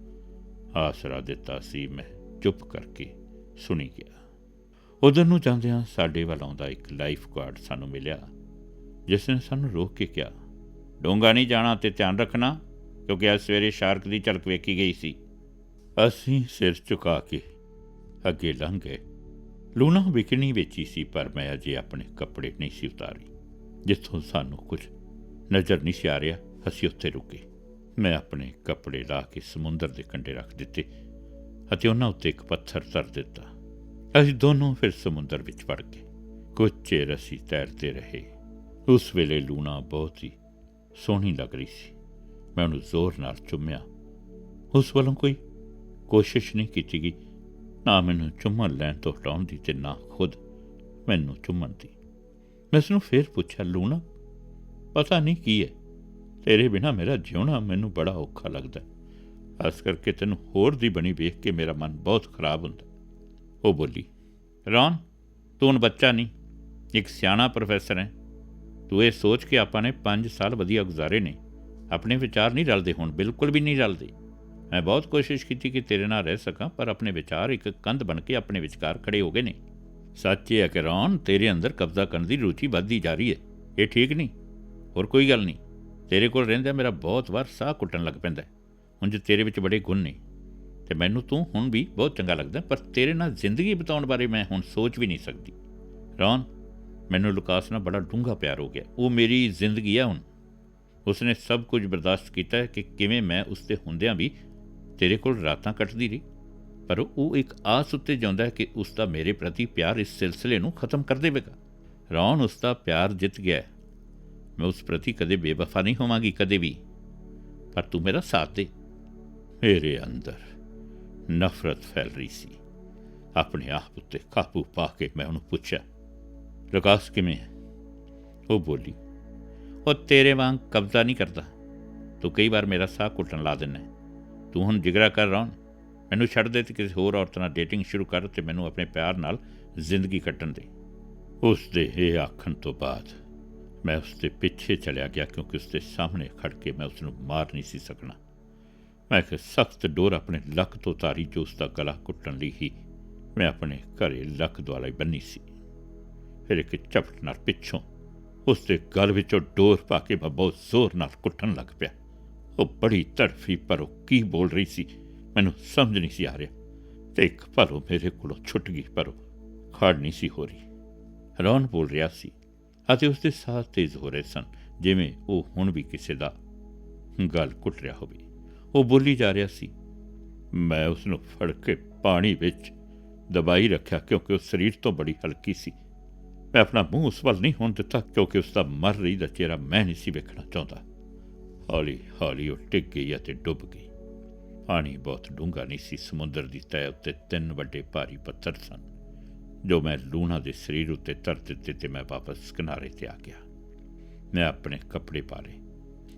ਆਸਰਾ ਦਿੱਤਾ ਸੀ, ਮੈਂ ਚੁੱਪ ਕਰਕੇ ਸੁਣੀ ਗਿਆ। ਉਧਰ ਨੂੰ ਜਾਂਦਿਆਂ ਸਾਡੇ ਵੱਲ ਆਉਂਦਾ ਇੱਕ ਲਾਈਫ ਗਾਰਡ ਸਾਨੂੰ ਮਿਲਿਆ। ਜਿਸ ਨੇ ਸਾਨੂੰ ਰੋਕ ਕੇ ਕਿਹਾ ਡੋਂਗਾ ਨਹੀਂ ਜਾਣਾ ਤੇ ਧਿਆਨ ਰੱਖਣਾ, ਕਿਉਂਕਿ ਅੱਜ ਸਵੇਰੇ ਸ਼ਾਰਕ ਦੀ ਝਲਕ ਵੇਖੀ ਗਈ ਸੀ। ਅਸੀਂ ਸਿਰ ਝੁਕਾ ਕੇ ਅੱਗੇ ਲੰਘ ਗਏ। ਲੂਣਾ ਵਿਕਣੀ ਵੇਚੀ ਸੀ, ਪਰ ਮੈਂ ਅਜੇ ਆਪਣੇ ਕੱਪੜੇ ਨਹੀਂ ਸੀ ਉਤਾਰੇ, ਜਿੱਥੋਂ ਸਾਨੂੰ ਕੁਝ ਨਜ਼ਰ ਨਹੀਂ ਸੀ ਆ ਰਿਹਾ। ਅਸੀਂ ਉੱਥੇ ਰੁਕੇ। ਮੈਂ ਆਪਣੇ ਕੱਪੜੇ ਲਾ ਕੇ ਸਮੁੰਦਰ ਦੇ ਕੰਢੇ ਰੱਖ ਦਿੱਤੇ ਅਤੇ ਉਹਨਾਂ ਉੱਤੇ ਇੱਕ ਪੱਥਰ ਧਰ ਦਿੱਤਾ। ਅਸੀਂ ਦੋਨੋਂ ਫਿਰ ਸਮੁੰਦਰ ਵਿੱਚ ਵੜ ਗਏ। ਕੁਝ ਚਿਰ ਅਸੀਂ ਤੈਰਦੇ ਰਹੇ। ਉਸ ਵੇਲੇ ਲੂਣਾ ਬਹੁਤ ਹੀ ਸੋਹਣੀ ਲੱਗ ਰਹੀ ਸੀ ਮੈਂ ਉਹਨੂੰ ਜ਼ੋਰ ਨਾਲ ਚੁੰਮਿਆ ਉਸ ਵੱਲੋਂ ਕੋਈ ਕੋਸ਼ਿਸ਼ ਨਹੀਂ ਕੀਤੀ ਗਈ ਨਾ ਮੈਨੂੰ ਚੁੰਮਣ ਲੈਣ ਤੋਂ ਹਟਾਉਣ ਦੀ ਤੇ ਨਾ ਖੁਦ ਮੈਨੂੰ ਚੁੰਮਣ ਦੀ ਮੈਂ ਉਸ ਨੂੰ ਫੇਰ ਪੁੱਛਿਆ ਲੂਣਾ ਪਤਾ ਨਹੀਂ ਕੀ ਹੈ ਤੇਰੇ ਬਿਨਾ ਮੇਰਾ ਜਿਉਣਾ ਮੈਨੂੰ ਬੜਾ ਔਖਾ ਲੱਗਦਾ ਹੈ ਕਰਕੇ ਤੈਨੂੰ ਹੋਰ ਦੀ ਬਣੀ ਵੇਖ ਕੇ ਮੇਰਾ ਮਨ ਬਹੁਤ ਖਰਾਬ ਹੁੰਦਾ ਉਹ ਬੋਲੀ ਰੌਨ ਤੂੰ ਹੁਣ ਬੱਚਾ ਨਹੀਂ ਇੱਕ ਸਿਆਣਾ ਪ੍ਰੋਫੈਸਰ ਹੈ ਤੂੰ ਇਹ ਸੋਚ ਕੇ ਆਪਾਂ ਨੇ 5 ਸਾਲ ਵਧੀਆ ਗੁਜ਼ਾਰੇ ਨੇ। ਆਪਣੇ ਵਿਚਾਰ ਨਹੀਂ ਰਲਦੇ ਹੁਣ, ਬਿਲਕੁਲ ਵੀ ਨਹੀਂ ਰਲਦੇ। ਮੈਂ ਬਹੁਤ ਕੋਸ਼ਿਸ਼ ਕੀਤੀ ਕਿ ਤੇਰੇ ਨਾਲ ਰਹਿ ਸਕਾਂ, ਪਰ ਆਪਣੇ ਵਿਚਾਰ ਇੱਕ ਕੰਧ ਬਣ ਕੇ ਆਪਣੇ ਵਿਚਕਾਰ ਖੜੇ ਹੋ ਗਏ ਨੇ। ਸੱਚ ਇਹ ਹੈ ਕਿ ਰੌਨ ਤੇਰੇ ਅੰਦਰ ਕਬਜ਼ਾ ਕਰਨ ਦੀ ਰੁਚੀ ਵੱਧਦੀ ਜਾ ਰਹੀ ਹੈ। ਇਹ ਠੀਕ ਨਹੀਂ। ਹੋਰ ਕੋਈ ਗੱਲ ਨਹੀਂ। ਤੇਰੇ ਕੋਲ ਰਹਿੰਦਾ ਮੇਰਾ ਬਹੁਤ ਵਾਰ ਸਾਹ ਕੁੱਟਣ ਲੱਗ ਪੈਂਦਾ ਹੁਣ ਜੇ ਤੇਰੇ ਵਿੱਚ ਬੜੇ ਗੁਣ ਨੇ। ਤੇ ਮੈਨੂੰ ਤੂੰ ਹੁਣ ਵੀ ਬਹੁਤ ਚੰਗਾ ਲੱਗਦਾ, ਪਰ ਤੇਰੇ ਨਾਲ ਜ਼ਿੰਦਗੀ ਬਿਤਾਉਣ ਬਾਰੇ ਮੈਂ ਹੁਣ ਸੋਚ ਵੀ ਨਹੀਂ ਸਕਦੀ। ਰੌਨ ਮੈਨੂੰ ਲੁਕਾਸ ਨਾਲ ਬੜਾ ਡੂੰਘਾ ਪਿਆਰ ਹੋ ਗਿਆ। ਉਹ ਮੇਰੀ ਜ਼ਿੰਦਗੀ ਹੈ ਹੁਣ। ਉਸਨੇ ਸਭ ਕੁਝ ਬਰਦਾਸ਼ਤ ਕੀਤਾ ਕਿ ਕਿਵੇਂ ਮੈਂ ਉਸ ਤੇ ਹੁੰਦਿਆਂ ਵੀ ਤੇਰੇ ਕੋਲ ਰਾਤਾਂ ਕੱਟਦੀ ਰਹੀ। ਪਰ ਉਹ ਇੱਕ ਆਸ ਉੱਤੇ ਜਾਂਦਾ ਹੈ ਕਿ ਉਸ ਦਾ ਮੇਰੇ ਪ੍ਰਤੀ ਪਿਆਰ ਇਸ ਸਿਲਸਿਲੇ ਨੂੰ ਖਤਮ ਕਰ ਦੇਵੇਗਾ। ਰੌਣ ਉਸ ਦਾ ਪਿਆਰ ਜਿੱਤ ਗਿਆ ਮੈਂ ਉਸ ਪ੍ਰਤੀ ਕਦੇ ਬੇਵਫਾ ਨਹੀਂ ਹੋਵਾਂਗੀ, ਕਦੇ ਵੀ। ਪਰ ਤੂੰ ਮੇਰਾ ਸਾਥ ਦੇ। ਮੇਰੇ ਅੰਦਰ ਨਫ਼ਰਤ ਫੈਲ ਰਹੀ ਸੀ। ਆਪਣੇ ਆਪ ਉੱਤੇ ਕਾਬੂ ਪਾ ਕੇ ਮੈਂ ਉਹਨੂੰ ਪੁੱਛਿਆ ਰਕਾਸ ਕਿਵੇਂ ਹੈ? ਉਹ ਬੋਲੀ, ਉਹ ਤੇਰੇ ਵਾਂਗ ਕਬਜ਼ਾ ਨਹੀਂ ਕਰਦਾ। ਤੂੰ ਕਈ ਵਾਰ ਮੇਰਾ ਸਾਹ ਘੁੱਟਣ ਲਾ ਦਿੰਦਾ ਤੂੰ ਹੁਣ ਜਿਗਰਾ ਕਰ ਰੌਣ। ਮੈਨੂੰ ਛੱਡ ਦੇ ਤੇ ਕਿਸੇ ਹੋਰ ਔਰਤ ਨਾਲ ਡੇਟਿੰਗ ਸ਼ੁਰੂ ਕਰ ਤੇ ਮੈਨੂੰ ਆਪਣੇ ਪਿਆਰ ਨਾਲ ਜ਼ਿੰਦਗੀ ਕੱਟਣ ਦੇ। ਉਸ ਦੇ ਇਹ ਆਖਣ ਤੋਂ ਬਾਅਦ ਮੈਂ ਉਸ ਦੇ ਪਿੱਛੇ ਚਲਿਆ ਗਿਆ ਕਿਉਂਕਿ ਉਸ ਦੇ ਸਾਹਮਣੇ ਖੜ ਕੇ ਮੈਂ ਉਸ ਨੂੰ ਮਾਰ ਨਹੀਂ ਸੀ ਸਕਣਾ। ਮੈਂ ਇੱਕ ਸਖਤ ਡੋਰ ਆਪਣੇ ਲੱਕ ਤੋਂ ਤਾਰੀ ਜੋ ਉਸ ਦਾ ਗਲਾ ਕੁੱਟਣ ਲਈ ਹੀ ਮੈਂ ਆਪਣੇ ਘਰੇ ਲੱਕ ਦੁਆਲੇ ਬੰਨੀ ਸੀ। ਫਿਰ ਇੱਕ ਝਪਟ ਨਾਲ ਪਿੱਛੋਂ ਉਸ ਦੇ ਗਲ ਵਿੱਚੋਂ ਡੋਰ ਪਾ ਕੇ ਮੈਂ ਬਹੁਤ ਜ਼ੋਰ ਨਾਲ ਕੁੱਟਣ ਲੱਗ ਪਿਆ। ਉਹ ਬੜੀ ਤੜਫੀ, ਪਰ ਉਹ ਕੀ ਬੋਲ ਰਹੀ ਸੀ, ਮੈਨੂੰ ਸਮਝ ਨਹੀਂ ਸੀ ਆ ਰਿਹਾ। ਤੇ ਇੱਕ ਪਲ ਉਹ ਮੇਰੇ ਕੋਲੋਂ ਛੁੱਟ ਗਈ, ਪਰ ਉਹ ਖੜ ਨਹੀਂ ਸੀ ਹੋ ਰਹੀ। ਰੌਣ ਬੋਲ ਰਿਹਾ ਸੀ ਅਤੇ ਉਸ ਦੇ ਸਾਹ ਤੇਜ਼ ਹੋ ਰਹੇ ਸਨ, ਜਿਵੇਂ ਉਹ ਹੁਣ ਵੀ ਕਿਸੇ ਦਾ ਗਲ ਕੁੱਟ ਰਿਹਾ ਹੋਵੇ। ਉਹ ਬੋਲੀ ਜਾ ਰਿਹਾ ਸੀ, ਮੈਂ ਉਸ ਨੂੰ ਫੜ ਕੇ ਪਾਣੀ ਵਿੱਚ ਦਬਾਈ ਰੱਖਿਆ ਕਿਉਂਕਿ ਉਹ ਸਰੀਰ ਤੋਂ ਬੜੀ ਹਲਕੀ ਸੀ। ਮੈਂ ਆਪਣਾ ਮੂੰਹ ਉਸ ਵੱਲ ਨਹੀਂ ਹੋਣ ਦਿੱਤਾ, ਕਿਉਂਕਿ ਉਸ ਦਾ ਮਰ ਰਹੀ ਦਾ ਚਿਹਰਾ ਮੈਂ ਨਹੀਂ ਸੀ ਵੇਖਣਾ ਚਾਹੁੰਦਾ। ਹੌਲੀ ਹੌਲੀ ਉਹ ਟਿਕ ਗਈ ਅਤੇ ਡੁੱਬ ਗਈ। ਪਾਣੀ ਬਹੁਤ ਡੂੰਘਾ ਨਹੀਂ ਸੀ, ਸਮੁੰਦਰ ਦੀ ਤਹਿ ਉੱਤੇ ਤਿੰਨ ਵੱਡੇ ਭਾਰੀ ਪੱਥਰ ਸਨ, ਜੋ ਮੈਂ ਲੂਣਾ ਦੇ ਸਰੀਰ ਉੱਤੇ ਧਰ ਦਿੱਤੇ ਤੇ ਮੈਂ ਵਾਪਸ ਕਿਨਾਰੇ ਤੇ ਆ ਗਿਆ। ਮੈਂ ਆਪਣੇ ਕੱਪੜੇ ਪਾ ਲਏ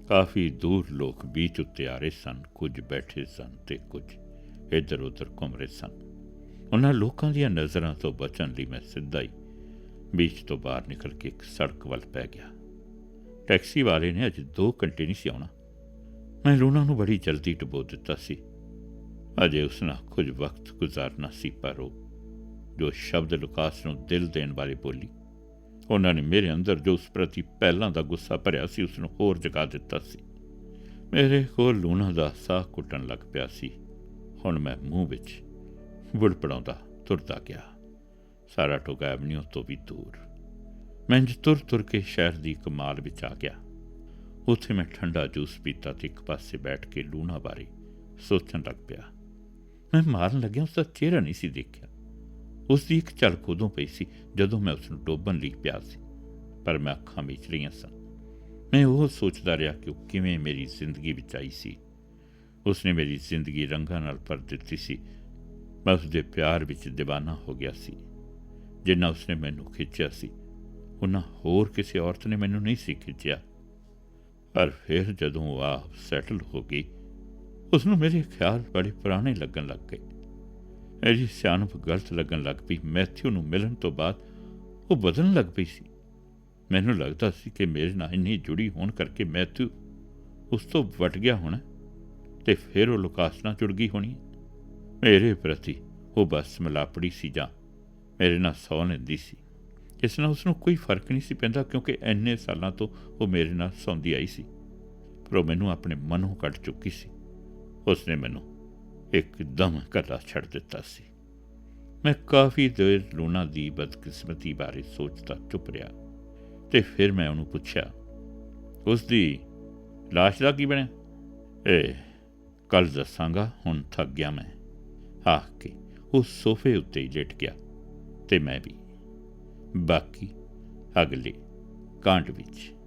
ਕਾਫੀ ਦੂਰ ਲੋਕ ਬੀਚ ਉੱਤੇ ਆ ਰਹੇ ਸਨ, ਕੁਝ ਬੈਠੇ ਸਨ ਤੇ ਕੁਝ ਇੱਧਰ ਉੱਧਰ ਘੁੰਮ ਰਹੇ ਸਨ। ਉਹਨਾਂ ਲੋਕਾਂ ਦੀਆਂ ਨਜ਼ਰਾਂ ਤੋਂ ਬਚਣ ਲਈ ਮੈਂ ਸਿੱਧਾ ਹੀ ਬੀਚ ਤੋਂ ਬਾਹਰ ਨਿਕਲ ਕੇ ਇੱਕ ਸੜਕ ਵੱਲ ਪੈ ਗਿਆ। ਟੈਕਸੀ ਵਾਲੇ ਨੇ ਅਜੇ 2 ਘੰਟੇ ਨਹੀਂ ਸੀ ਆਉਣਾ। ਮੈਂ ਲੂਣਾ ਨੂੰ ਬੜੀ ਜਲਦੀ ਡਬੋ ਦਿੱਤਾ ਸੀ। ਅਜੇ ਉਸ ਨਾਲ ਕੁਝ ਵਕਤ ਗੁਜ਼ਾਰਨਾ ਸੀ, ਪਰ ਉਹ ਜੋ ਸ਼ਬਦ ਲੁਕਾਸ ਨੂੰ ਦਿਲ ਦੇਣ ਵਾਲੇ ਬੋਲੀ, ਉਹਨਾਂ ਨੇ ਮੇਰੇ ਅੰਦਰ ਜੋ ਉਸ ਪ੍ਰਤੀ ਪਹਿਲਾਂ ਦਾ ਗੁੱਸਾ ਭਰਿਆ ਸੀ, ਉਸ ਨੂੰ ਹੋਰ ਜਗਾ ਦਿੱਤਾ ਸੀ। ਮੇਰੇ ਕੋਲ ਲੂਣਾ ਦਾ ਸਾਹ ਕੁੱਟਣ ਲੱਗ ਪਿਆ ਸੀ। ਹੁਣ ਮੈਂ ਮੂੰਹ ਵਿੱਚ ਬੁੜ ਪੜਾਉਂਦਾ ਤੁਰਦਾ ਗਿਆ। ਸਾਰਾ ਟੋਗਾ ਐਵਨਿਊ ਤੋਂ ਵੀ ਦੂਰ। ਮੈਂ ਇੰਝ ਤੁਰ ਤੁਰ ਕੇ ਸ਼ਹਿਰ ਦੀ ਕਮਾਲ ਵਿੱਚ ਆ ਗਿਆ। ਉੱਥੇ ਮੈਂ ਠੰਡਾ ਜੂਸ ਪੀਤਾ ਤੇ ਇੱਕ ਪਾਸੇ ਬੈਠ ਕੇ ਲੂਣਾ ਬਾਰੇ ਸੋਚਣ ਲੱਗ ਪਿਆ। ਮੈਂ ਮਾਰਨ ਲੱਗਿਆ ਉਸ ਦਾ ਚਿਹਰਾ ਨਹੀਂ ਸੀ ਦੇਖਿਆ। ਉਸ ਦੀ ਇੱਕ ਝਲਕ ਉਦੋਂ ਪਈ ਸੀ ਜਦੋਂ ਮੈਂ ਉਸ ਨੂੰ ਡੋਬਣ ਲਈ ਪਿਆ ਸੀ, ਪਰ ਮੈਂ ਅੱਖਾਂ ਵਿੱਚ ਰਹੀਆਂ ਸਨ। ਮੈਂ ਉਹ ਸੋਚਦਾ ਰਿਹਾ ਕਿ ਉਹ ਕਿਵੇਂ ਮੇਰੀ ਜ਼ਿੰਦਗੀ ਵਿੱਚ ਆਈ ਸੀ। ਉਸਨੇ ਮੇਰੀ ਜ਼ਿੰਦਗੀ ਰੰਗਾਂ ਨਾਲ ਭਰ ਦਿੱਤੀ ਸੀ। ਮੈਂ ਉਸ ਦੇ ਪਿਆਰ ਵਿੱਚ دیਵਾਨਾ ਹੋ ਗਿਆ ਸੀ। ਜਿੰਨਾ ਉਸਨੇ ਮੈਨੂੰ ਖਿੱਚਿਆ ਸੀ, ਉਹਨਾਂ ਹੋਰ ਕਿਸੇ ਔਰਤ ਨੇ ਮੈਨੂੰ ਨਹੀਂ ਸੀ ਖਿੱਚਿਆ। ਪਰ ਫਿਰ ਜਦੋਂ ਉਹ ਆਪ ਸੈਟਲ ਹੋ ਗਈ ਉਸ ਨੂੰ ਮੇਰੇ ਖਿਆਲ ਬੜੇ ਪੁਰਾਣੇ ਲੱਗਣ ਲੱਗ ਗਏ। ਮੇਰੀ ਸਿਆਣਪ ਗਲਤ ਲੱਗਣ ਲੱਗ ਪਈ। ਮੈਥਿਊ ਨੂੰ ਮਿਲਣ ਤੋਂ ਬਾਅਦ ਉਹ ਬਦਲਣ ਲੱਗ ਪਈ ਸੀ। ਮੈਨੂੰ ਲੱਗਦਾ ਸੀ ਕਿ ਮੇਰੇ ਨਾਲ ਇੰਨੀ ਜੁੜੀ ਹੋਣ ਕਰਕੇ ਮੈਥਿਊ ਉਸ ਤੋਂ ਵਟ ਗਿਆ ਹੋਣਾ ਤੇ ਫਿਰ ਉਹ ਲੁਕਾਸ ਨਾਲ ਜੁੜ ਗਈ ਹੋਣੀ ਮੇਰੇ ਪ੍ਰਤੀ ਉਹ ਬਸ ਮਲਾਪੜੀ ਸੀ ਜਾਂ ਮੇਰੇ ਨਾਲ ਸੌ ਲੈਂਦੀ ਸੀ। ਇਸ ਨਾਲ ਉਸ ਨੂੰ ਕੋਈ ਫ਼ਰਕ ਨਹੀਂ ਸੀ ਪੈਂਦਾ ਕਿਉਂਕਿ ਐਨੇ ਸਾਲਾਂ ਤੋਂ ਉਹ ਮੇਰੇ ਨਾਲ ਸੌਂਦੀ ਆਈ ਸੀ। ਪਰ ਉਹ ਮੈਨੂੰ ਆਪਣੇ ਮਨੋਂ ਕੱਢ ਚੁੱਕੀ ਸੀ। ਉਸ ਨੇ ਮੈਨੂੰ ਇੱਕਦਮ ਇਕੱਲਾ ਛੱਡ ਦਿੱਤਾ ਸੀ। ਮੈਂ ਕਾਫੀ ਦੇਰ ਲੂਣਾ ਦੀ ਬਦਕਿਸਮਤੀ ਬਾਰੇ ਸੋਚਦਾ ਚੁੱਪ ਰਿਹਾ ਤੇ ਫਿਰ ਮੈਂ ਉਹਨੂੰ ਪੁੱਛਿਆ ਉਸ ਦੀ ਲਾਸ਼ ਦਾ ਕੀ ਬਣਿਆ? ਏ ਕੱਲ ਦੱਸਾਂਗਾ, ਹੁਣ ਥੱਕ ਗਿਆ ਮੈਂ। ਆਖ ਕੇ ਉਹ ਸੋਫੇ ਉੱਤੇ ਹੀ ਲੇਟ ਗਿਆ। ਤੇ ਮੈਂ ਵੀ। ਬਾਕੀ ਅਗਲੇ ਕਾਂਡ ਵਿੱਚ।